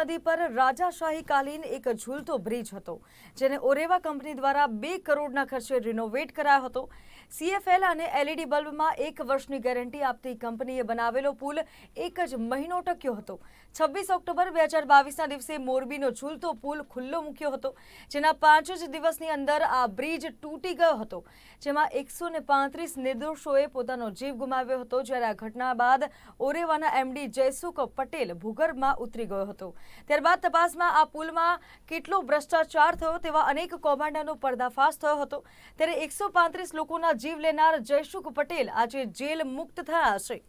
નદી પર રાજાશાહી કાલીન એક ઝૂલતો બ્રિજ હતો, જેને ઓરેવા કંપની દ્વારા બે કરોડના ખર્ચે રિનોવેટ કરાયો હતો. સીએફએલ અને એલઈડી બલ્બમાં એક વર્ષની ગેરંટી આપતી કંપનીએ બનાવેલો પુલ એક જ મહિનો ટક્યો હતો. છવ્વીસ ઓક્ટોબર બે હજાર બાવીસના દિવસે મોરબીનો ઝૂલતો પુલ ખુલ્લો મૂક્યો હતો, જેના પાંચ જ દિવસની અંદર આ બ્રિજ તૂટી ગયો હતો. જેમાં એકસો પાંત્રીસ નિર્દોષોએ પોતાનો જીવ ગુમાવ્યો હતો, જ્યારે આ ઘટના બાદ ઓરેવાના એમડી જયસુખ પટેલ ભૂગર્ભમાં ઉતરી ગયો હતો. ત્યારબાદ તપાસમાં આ પુલમાં કેટલો ભ્રષ્ટાચાર થયો તેવા અનેક કૌભાંડાનો પર્દાફાશ થયો હતો. ત્યારે એકસો પાંત્રીસ લોકોના જીવ લેનાર જયસુખ પટેલ આજે જેલ મુક્ત થયા છે.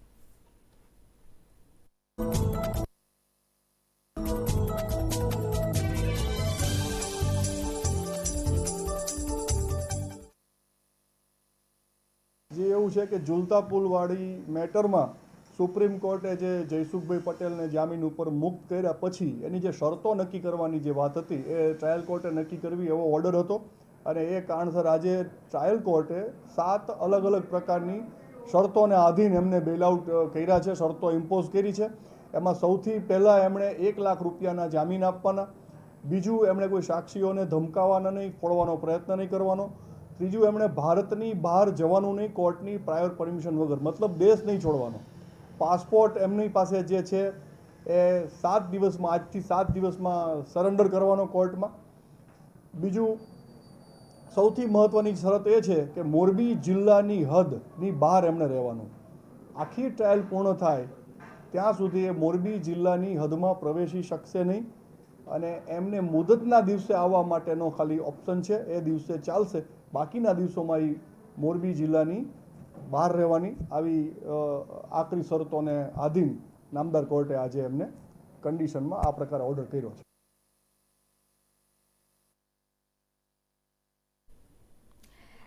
જે એવું છે કે ઝૂલતા પુલવાળી મેટરમાં સુપ્રીમ કોર્ટે જે જયસુખભાઈ પટેલને જામીન ઉપર મુક્ત કર્યા પછી એની જે શરતો નક્કી કરવાની જે વાત હતી, એ ટ્રાયલ કોર્ટે નક્કી કરવી એવો ઓર્ડર હતો. અને એ કારણસર આજે ટ્રાયલ કોર્ટે સાત અલગ અલગ પ્રકારની શરતોને આધીન એમને બેલઆઉટ કર્યા છે, શરતો ઇમ્પોઝ કરી છે. એમાં સૌથી પહેલાં એમણે એક લાખ રૂપિયાના જામીન આપવાના, બીજું એમણે કોઈ સાક્ષીઓને ધમકાવવાના નહીં, ફોડવાનો પ્રયત્ન નહીં કરવાનો, ત્રીજું એમણે ભારતની બહાર જવાનું નહીં, કોર્ટની પ્રાયોર પરમિશન વગર, મતલબ દેશ નહીં છોડવાનો. પાસપોર્ટ એમની પાસે જે છે, એ સાત દિવસમાં, આજથી સાત દિવસમાં સરેન્ડર કરવાનો કોર્ટમાં. બીજું, સૌથી મહત્ત્વની શરત એ છે કે મોરબી જિલ્લાની હદની બહાર એમણે રહેવાનું. આખી ટ્રાયલ પૂર્ણ થાય, ત્યાં સુધી એ મોરબી જિલ્લાની હદમાં પ્રવેશી શકશે નહીં અને એમને મુદતના દિવસે આવવા માટેનો ખાલી ઓપ્શન છે, એ દિવસે ચાલશે. બાકીના દિવસોમાં એ મોરબી જિલ્લાની બહાર રહેવાની આવી આકરી શરતોને આધીન નામદાર કોર્ટે આજે એમને કન્ડિશનમાં આ પ્રકારે ઓર્ડર કર્યો છે.